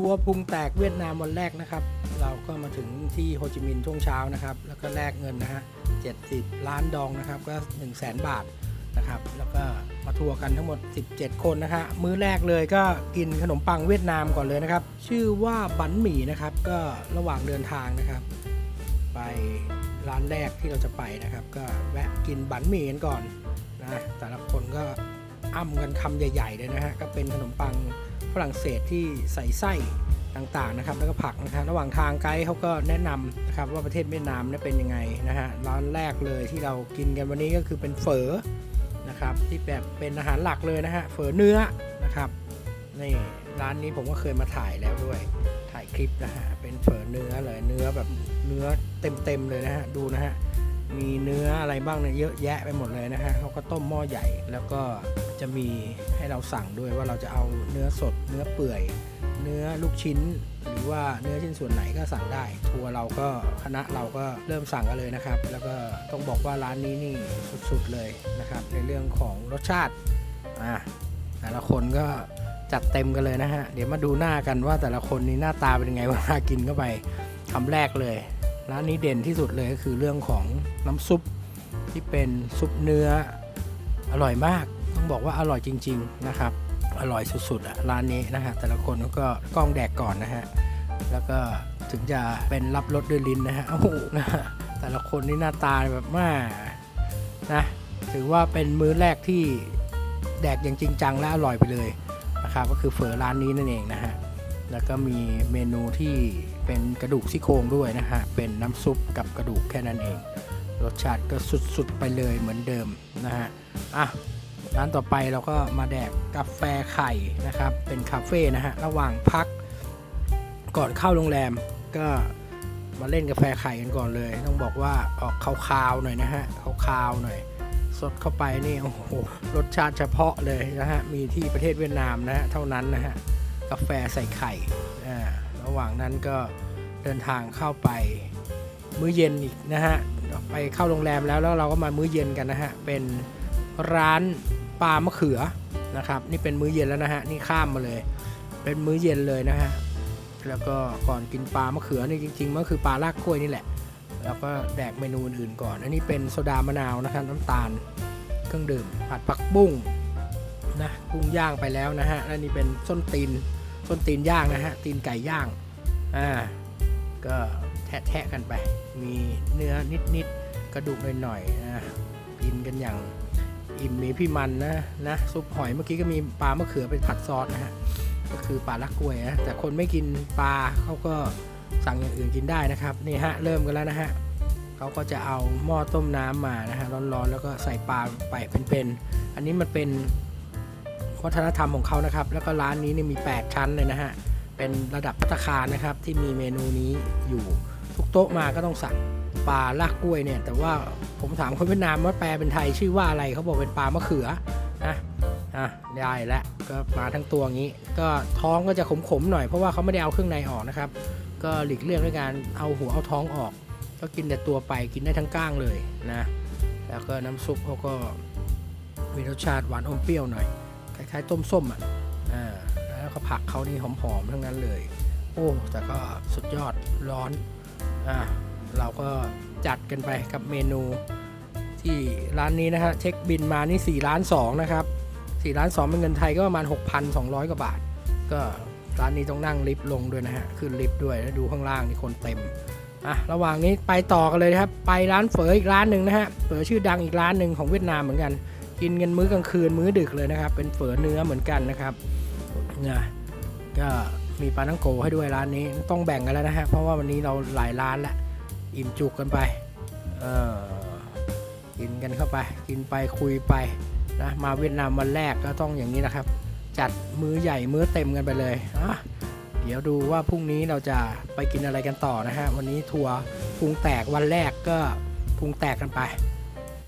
ทัวร์พุงแตกเวียดนามวันแรกนะครับ เราก็มาถึงที่โฮจิมินห์ช่วงเช้านะครับ แล้วก็แลกเงินนะฮะ70 ล้านดองนะครับ ก็ 1 0 0 0 0แสนบาทนะครับ แล้วก็มาทัวร์กันทั้งหมด 17 คนนะฮะมื้อแรกเลยก็กินขนมปังเวียดนามก่อนเลยนะครับ ชื่อว่าบันหมี่นะครับ ก็ระหว่างเดินทางนะครับ ไปร้านแรกที่เราจะไปนะครับ ก็แวะกินบันหมี่กันก่อนนะแต่ละคนก็อ้ำกันคำใหญ่ ๆ เลยนะฮะก็เป็นขนมปัง ฝรั่งเศสที่ใส่ไส้ต่างๆนะครับแล้วก็ผักนะครับระหว่างทางไกด์เขาก็แนะนำนะครับว่าประเทศเวียดนามเนี่ยเป็นยังไงนะฮะร้านแรกเลยที่เรากินกันวันนี้ก็คือเป็นเฝอนะครับที่แบบเป็นอาหารหลักเลยนะฮะเฝอเนื้อนะครับนี่ร้านนี้ผมก็เคยมาถ่ายแล้วด้วยถ่ายคลิปนะฮะเป็นเฝอเนื้อเลยเนื้อแบบเนื้อเต็มๆเลยนะฮะดูนะฮะมีเนื้ออะไรบ้างเนี่ยเยอะแยะไปหมดเลยนะฮะเขาก็ต้มหม้อใหญ่แล้วก็ จะมีให้เราสั่งด้วยว่าเราจะเอาเนื้อสด เนื้อเปื่อย เนื้อลูกชิ้น หรือว่าเนื้อชิ้นส่วนไหนก็สั่งได้ ทัวร์เราก็คณะเราก็เริ่มสั่งกันเลยนะครับ แล้วก็ต้องบอกว่าร้านนี้นี่สุดๆเลยนะครับ ในเรื่องของรสชาติอ่าแต่ละคนก็จัดเต็มกันเลยนะฮะ เดี๋ยวมาดูหน้ากันว่าแต่ละคนนี้หน้าตาเป็นยังไงเวลากินเข้าไปคำแรกเลยร้านนี้เด่นที่สุดเลยก็คือเรื่องของน้ำซุปที่เป็นซุปเนื้ออร่อยมาก ต้องบอกว่าอร่อยจริง ๆ นะครับ อร่อยสุดๆอะร้านนี้นะฮะแต่ละคนก็กล้องแดกก่อนนะฮะแล้วก็ถึงจะเป็นรับรสด้วยลิ้นนะฮะโอ้โหนะฮะแต่ละคนนี่หน้าตาแบบมานะถือว่าเป็นมื้อแรกที่แดกอย่างจริงจังและอร่อยไปเลยนะครับก็คือเฝอร้านนี้นั่นเองนะฮะแล้วก็มีเมนูที่เป็นกระดูกซี่โครงด้วยนะฮะเป็นน้ำซุปกับกระดูกแค่นั้นเอง รสชาติก็สุดๆไปเลยเหมือนเดิมนะฮะอะ ร้านต่อไปเราก็มาแดกกาแฟไข่นะครับ เป็นคาเฟ่นะฮะ ระหว่างพักก่อนเข้าโรงแรมก็มาเล่นกาแฟไข่กันก่อนเลย ต้องบอกว่าออกคาวๆหน่อยนะฮะคาวๆหน่อยสดเข้าไปนี่โอ้โหรสชาติเฉพาะเลยนะฮะ มีที่ประเทศเวียดนามนะฮะ เท่านั้นนะฮะ กาแฟใส่ไข่อ่าระหว่างนั้นก็เดินทางเข้าไปมื้อเย็นอีกนะฮะ ไปเข้าโรงแรมแล้วแล้วเราก็มามื้อเย็นกันนะฮะ เป็นร้าน ปลามะเขือนะครับ นี่เป็นมื้อเย็นแล้วนะฮะ นี่ข้ามมาเลย เป็นมื้อเย็นเลยนะฮะ แล้วก็ก่อนกินปลามะเขือนี่จริงๆมันคือปลาลากกล้วยนี่แหละ แล้วก็แดกเมนูอื่นก่อน อันนี้เป็นโซดามะนาวนะครับน้ำตาล เครื่องดื่ม ผัดผักบุ้งนะกุ้งย่างไปแล้วนะฮะแล้วนี่เป็นส้นตีน ส้นตีนย่างนะฮะ ตีนไก่ย่าง อ่า ก็แทะๆกันไป มีเนื้อนิดๆ กระดูกหน่อยๆนะกินกันอย่าง อิ่มมีพี่มันนะนะซุปหอยเมื่อกี้ก็มีปลามะเขือเป็นผัดซอสนะฮะก็คือปลาลักกล้วยนะแต่คนไม่กินปลาเขาก็สั่งอย่างอื่นกินได้นะครับนี่ฮะเริ่มกันแล้วนะฮะเขาก็จะเอาหม้อต้มน้ำมานะฮะร้อนๆแล้วก็ใส่ปลาไปเป็นๆอันนี้มันเป็นวัฒนธรรมของเขานะครับ แล้วก็ร้านนี้เนี่ยมี 8 ชั้นเลยนะฮะเป็นระดับพัตคารนะครับที่มีเมนูนี้อยู่ ทุกโต๊ะมาก็ต้องสั่งปลาลากกล้วยเนี่ย แต่ว่าผมถามคนเวียดนามว่าแปลเป็นไทยชื่อว่าอะไรเขาบอกเป็นปลามะเขือนะอะได้แล้วก็มาทั้งตัวงี้ ก็ท้องก็จะขมๆหน่อยเพราะว่าเขาไม่ได้เอาเครื่องในออกนะครับ ก็หลีกเลี่ยงด้วยการเอาหัวเอาท้องออก ก็กินแต่ตัวไปกินได้ทั้งก้างเลยนะ แล้วก็น้ำซุปเขาก็มีรสชาติหวานอมเปรี้ยวหน่อยคล้ายๆต้มส้มอะอ่าแล้วก็ผักเขานี่หอมๆทั้งนั้นเลย โอ้แต่ก็สุดยอดร้อน อ่าเราก็จัดกันไปกับเมนูที่ร้านนี้นะฮะเช็คบินมานี่4ล้าน2นะครับ4ล้าน2เป็นเงินไทยก็ประมาณ 6,200 กว่าบาท ก็ร้านนี้ต้องนั่งลิฟต์ลงด้วยนะฮะขึ้นลิฟต์ด้วยแล้วดูข้างล่างนี่คนเต็มอะระหว่างนี้ไปต่อกันเลยครับไปร้านเฝออีกร้านหนึ่งนะฮะเฝอชื่อดังอีกร้านหนึ่งของเวียดนามเหมือนกัน กินกันมื้อกลางคืนมื้อดึกเลยนะครับ เป็นเฝอเนื้อเหมือนกันนะครับนะก็ มีปลาทั้งโกให้ด้วยร้านนี้ต้องแบ่งกันแล้วนะฮะ เพราะว่าวันนี้เราหลายร้านล้วอิ่มจุกกันไป เออกินกันเข้าไป กินไปคุยไปนะมาเวียดนามวันแรกก็ต้องอย่างนี้นะครับ จัดมื้อใหญ่มื้อเต็มกันไปเลยอะเดี๋ยวดูว่าพรุ่งนี้เราจะไปกินอะไรกันต่อนะฮะ วันนี้ทัวร์พุงแตกวันแรกก็พุงแตกกันไป